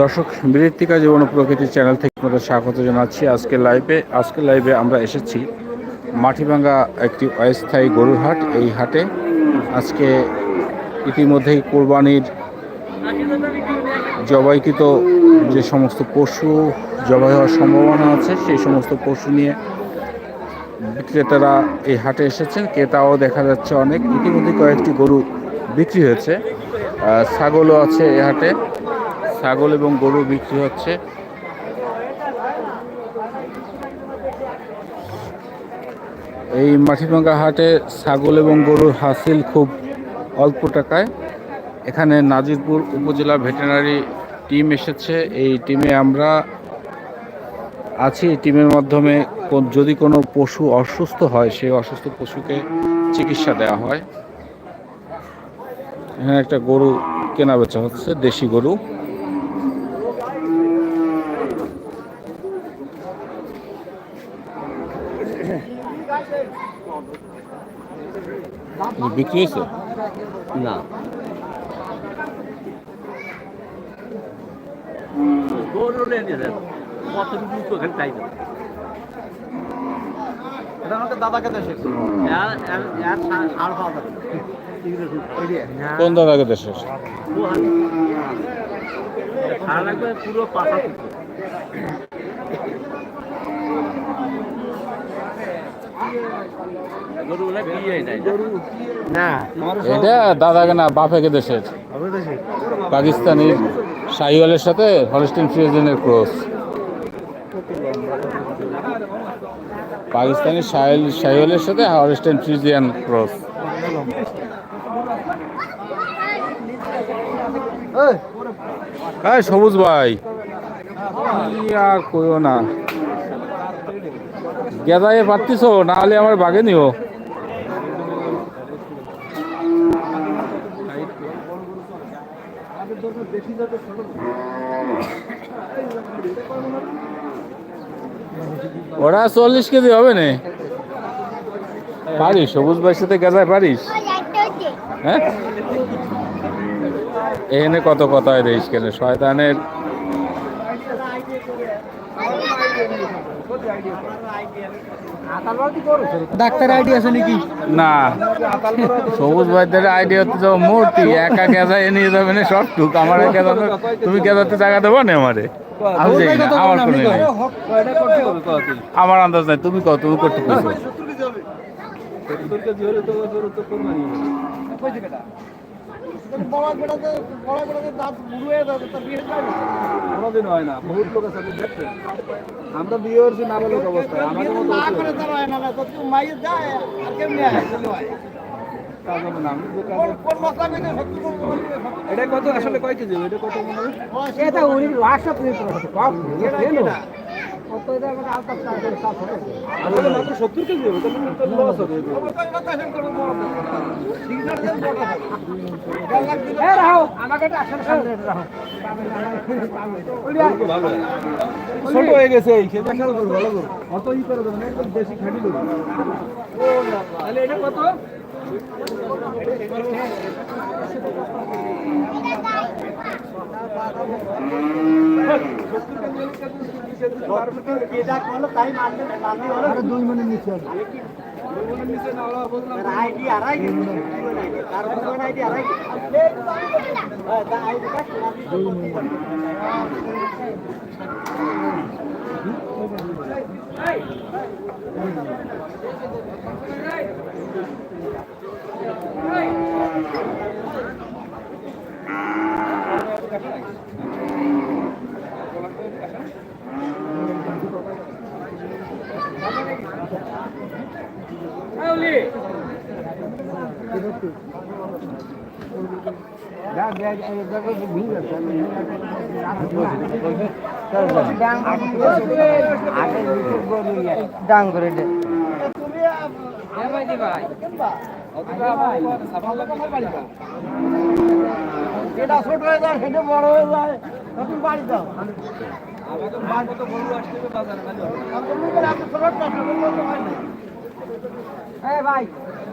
দর্শক বৃত্তিকা জীবন প্রকৃতি চ্যানেল থেকে আপনাদের স্বাগত জানাচ্ছি। আজকে লাইভে আজকে লাইভে আমরা এসেছি মাটিভাঙ্গা একটি অস্থায়ী গরুর হাট। এই হাটে আজকে ইতিমধ্যেই কোরবানির জবাইকৃত যে সমস্ত পশু জবাই হওয়ার সম্ভাবনা আছে, সেই সমস্ত পশু নিয়ে বিক্রেতারা এই হাটে এসেছেন। ক্রেতাও দেখা যাচ্ছে অনেক। ইতিমধ্যে কয়েকটি গরু বিক্রি হয়েছে। ছাগলও আছে এই হাটে। ছাগল এবং গরু বিক্রি হচ্ছে। এই মাটিভাঙ্গা হাটে ছাগল এবং গরুর হাসিল খুব অল্প টাকায়। এখানে নাজিরপুর উপজেলা ভেটেরিনারি টিম এসেছে। এই টিমে আমরা আছি এই টিমের মাধ্যমে যদি কোনো পশু অসুস্থ হয় সেই অসুস্থ পশুকে চিকিৎসা দেওয়া হয়। এখানে একটা গরু কেনা বেচা হচ্ছে দেশি গরু। বিক্রি হয়েছে? না। এটা আমাকে দাদাকে দেশে কোন দাদাকে দেশের পুরো পাতা গরুগুলো বিয়ে যায়। না এটা দাদাকে না বাপেকে দেশের পাকিস্তানি শাহিওয়ালের সাথে হলস্টিন ফ্রিজেনের ক্রস। পাকিস্তানি শাহিল শাহিওয়ালের সাথে হলস্টিন ফ্রিজিয়ান ক্রস হ্যাঁ সবুজ ভাই। আর কইও না। গেদায়ে পারতিস নাহলে আমার বাগে নিও। ওরা চল্লিশ কেজি হবে না। পারিস সবুজ ভাইয়ের সাথে গেজায় পারিস? হ্যাঁ? এখানে কত কথায় দেশ কেন শয়তানের। ডাক্তার আইডি আছে নাকি? না সবুজ ভাইদের আইডিয়া হচ্ছে তো মূর্তি একা গেজা এ নিয়ে যাবে না সব টুক আমার গেজা তুমি গেজাতে জায়গা দেবো না আমারে। আমার আন্দাজ নাই তুমি কত তুমি করতে পেরেছ কোনোদিন হয় না। বহুত লোক আছে আপনি দেখছেন আমরা বিয়ে করছি নাবালক অবস্থায় আমাদের মতো কাজ হবে না আমি যে কাজ- এটা কত আসলে কয় কেজি এটা কত মনে হয় আসলে মাত্র সত্তর কেজি হবে তাহলে তো লস হবে। ছোট হয়ে গেছে এই খেতে ভালো করো অত ই করে দেবেন একদম দেশি খাটি দেবো তাহলে এটা কত? দুই মিনিট নিচে আছে দুই মিনিট নিচে না হলে বললাম ডাং করে দে এটা ছোট হয়ে যায় সেটা বড় হয়ে যায় তুমি বাড়ি। এই ভাই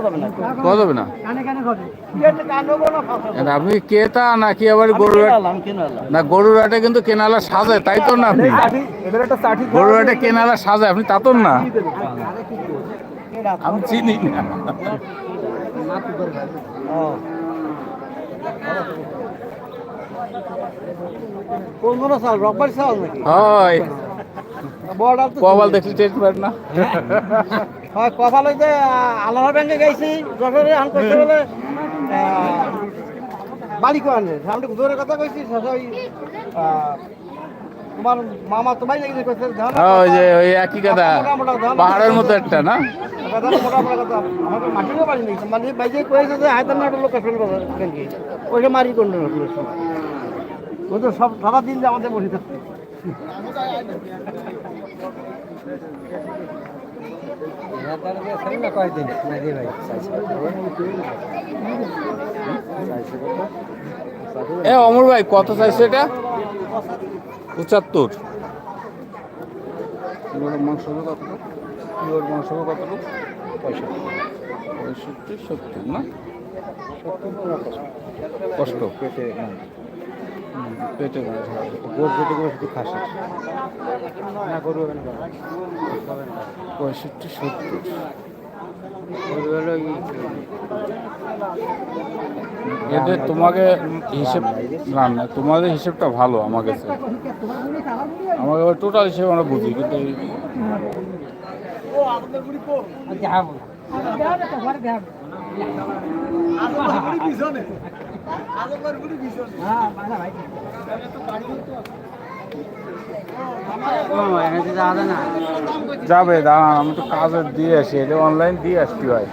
যাবে না? কত আর আপনি ক্রেতা নাকি আবার গরুর না গরুর হাটে কিন্তু কেনালা সাজে তাই তো না আপনি? এদের একটা চাটি গরুর হাটে কেনালা সাজে আপনি তা তো না? আমি চিনি না। কোন নাকি? হয়। কবাল দেখলি পারেন না। হয় কপাল হইতে আল্লাহর ব্যাংকে গেছি যশোরে আন করতে বলে বাড়ি আমি কথা কইছি ওই তোমার মামা তোমাই লেগে কইছে ধান হ্যাঁ, ওই যে ওই একই কথা। পাহাড়ের মতো একটা না? কথা মোটা মোটা কথা। আমাদের মাটিরও বাড়ি নেই। মানে কয়েছে যে হায়দার নাটক লোক আসলে বাজার ব্যাংকে। ওইটা মারি কোন সময় ও তো সব সারাদিন যে আমাদের বসে থাকতে। এ, অমর ভাই, কত চাইছে এটা? পঁচাত্তর। মাংস কতটুকু কিলোর মাংস কতটুকু পঁয়ষট্টি। পঁয়ষট্টি, সত্তর, না? কষ্ট। পেটে পেটে পঁয়ষট্টি সত্তর এদের তোমাকে হিসেব না না তোমাদের হিসেবটা ভালো আমার কাছে আমাকে টোটাল হিসেবে আমরা বুঝি কিন্তু যাবে দাঁড়ান আমি তো কাজে দিয়ে আসি এটা অনলাইন দিয়ে আসছি ভাই।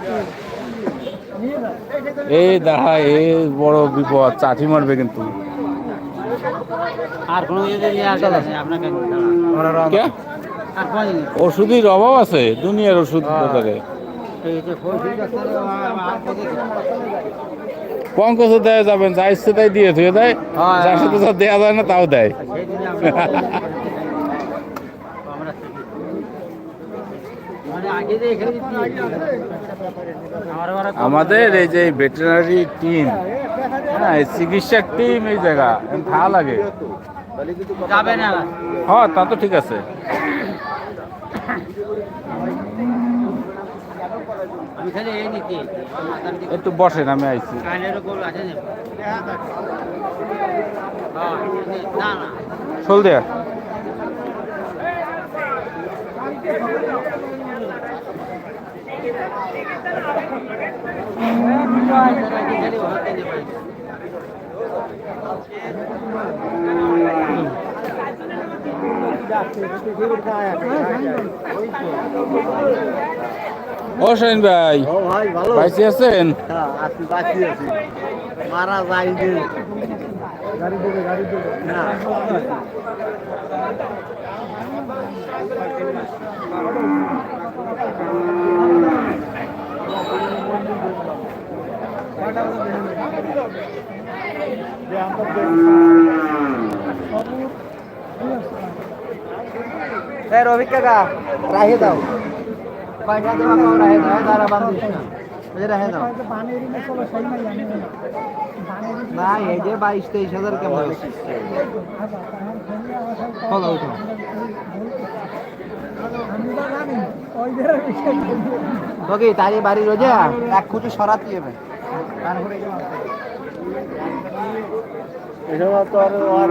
এই দাঁড়া এই বড় বিপদ চাঠি মারবে কিন্তু। আর কোনো কোনো জিনিস ওষুধের অভাব আছে দুনিয়ার ওষুধ বাজারে। এই যে ফোন ঠিক আছে আর কত পঙ্কজ দেয় যাবেন যা ইচ্ছে তাই দিয়ে ধুয়ে দেয়। হ্যাঁ, যার সাথে যা দেওয়া যায় না তাও দেয়। আমাদের এই যে ভেটেরিনারি টিম হ্যাঁ এই চিকিৎসার টিম এই জায়গা ভালো লাগে। যাবে না। হ্যাঁ তা তো ঠিক আছে। একটু বসেন আমি আইছি। হ্যাঁ, চল দেয়া নেই ও শাহিন ভাই। ও ভাই ভালো। বাইসে আছেন? হ্যাঁ মারা যায় রবি কাকা রাহে দাও। কয়টা দেওয়া কম রাহে দাও দাঁড়া বান্ধিস না রাহে দাও না এই যে বাইশ তেইশ হাজার কেমন কত উঠো। তোকে তারি বাড়ি রোজা? এক কুচি সরাতে এসব তো আর আর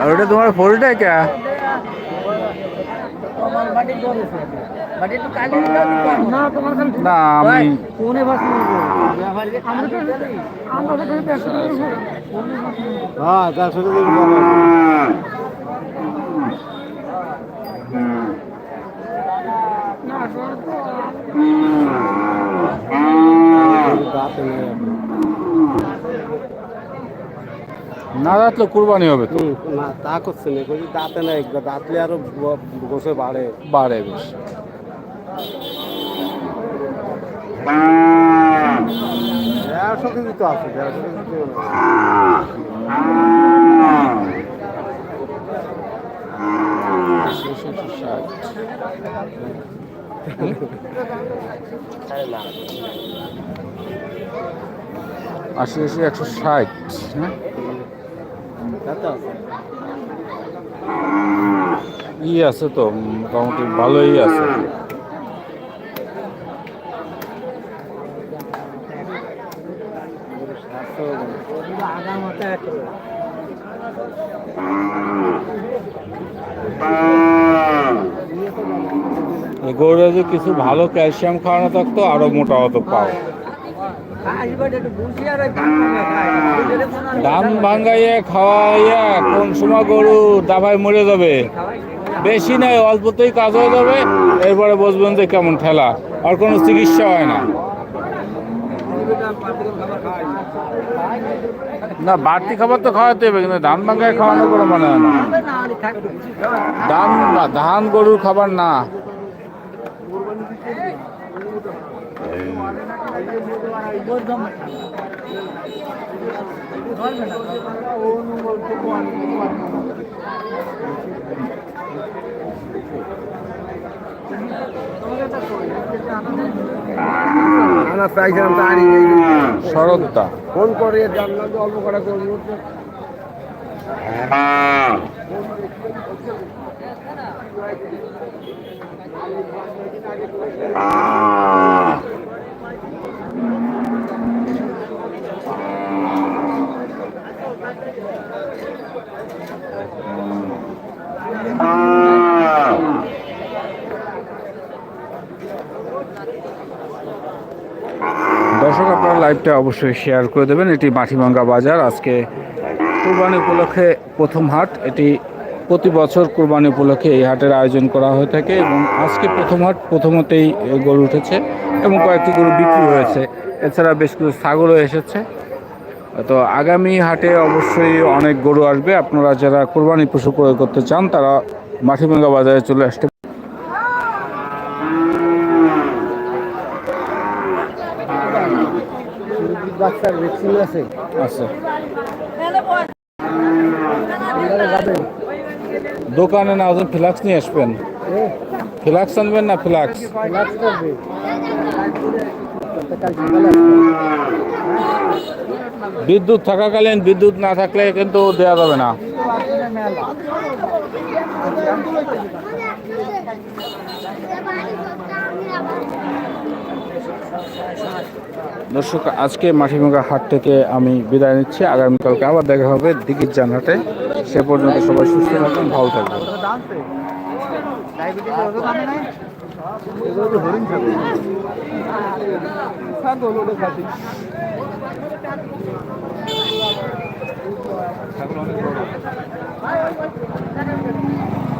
আর ওটা তোমার ফোলটা কে না আমি হ্যাঁ তার সাথে না রাখলে কুরবানি হবে তো? না তা করছে না কই দাঁতে না একবার দাঁতলে আরও বসে বাড়ে। বাড়ে বেশ। দেড়শো কেজি তো আছে দেড়শো কেজি আশি, আশি, একশো ষাট। হ্যাঁ? ই আছে তো, মোটামুটি ভালোই আছে। গরুরা যদি কিছু ভালো ক্যালসিয়াম খাওয়ানো থাকতো আরও মোটা হতো পাও দাম ভাঙ্গাইয়া খাওয়াইয়া কোন সময় গরু দাবায় মরে যাবে? বেশি নাই, অল্পতেই কাজ হয়ে যাবে। এরপরে বুঝবেন যে কেমন ঠেলা। আর কোনো চিকিৎসা হয় না। না, বাড়তি খাবার তো খাওয়াতে হবে, কিন্তু ধান ভাঙ্গায় খাওয়ানো কোনো মানে হয় না। ধান ধান গরুর খাবার না। আনা চাইছিলাম তা আনি শরৎদা ফোন করে জানলাম যে অল্প কটা করব দর্শক, আপনারা লাইভটা অবশ্যই শেয়ার করে দেবেন। এটি মাটিভাঙ্গা বাজার। আজকে কোরবানি উপলক্ষে প্রথম হাট। এটি প্রতি বছর কোরবানি উপলক্ষে এই হাটের আয়োজন করা হয়ে থাকে এবং আজকে প্রথম হাট প্রথমতেই গরু উঠেছে এবং কয়েকটি গরু বিক্রি হয়েছে। এছাড়া বেশ কিছু ছাগলও এসেছে। তো আগামী হাটে অবশ্যই অনেক গরু আসবে। আপনারা যারা কোরবানি পশু ক্রয় করতে চান তারা মাটিভাঙ্গা বাজারে চলে আসতে বাচ্চার ভ্যাকসিন আছে। আছে দোকানে না ওজন ফ্লাক্স নিয়ে আসবেন। ফ্লাক্স আনবেন না ফ্লাক্স? বিদ্যুৎ থাকাকালীন বিদ্যুৎ না থাকলে কিন্তু দেওয়া যাবে না। দর্শক, আজকে মাটিভাঙ্গা হাট থেকে আমি বিদায় নিচ্ছি। আগামীকালকে আবার দেখা হবে দিঘির জান হাটে সে পর্যন্ত সবাই সুস্থ থাকবেন ভালো থাকবেন।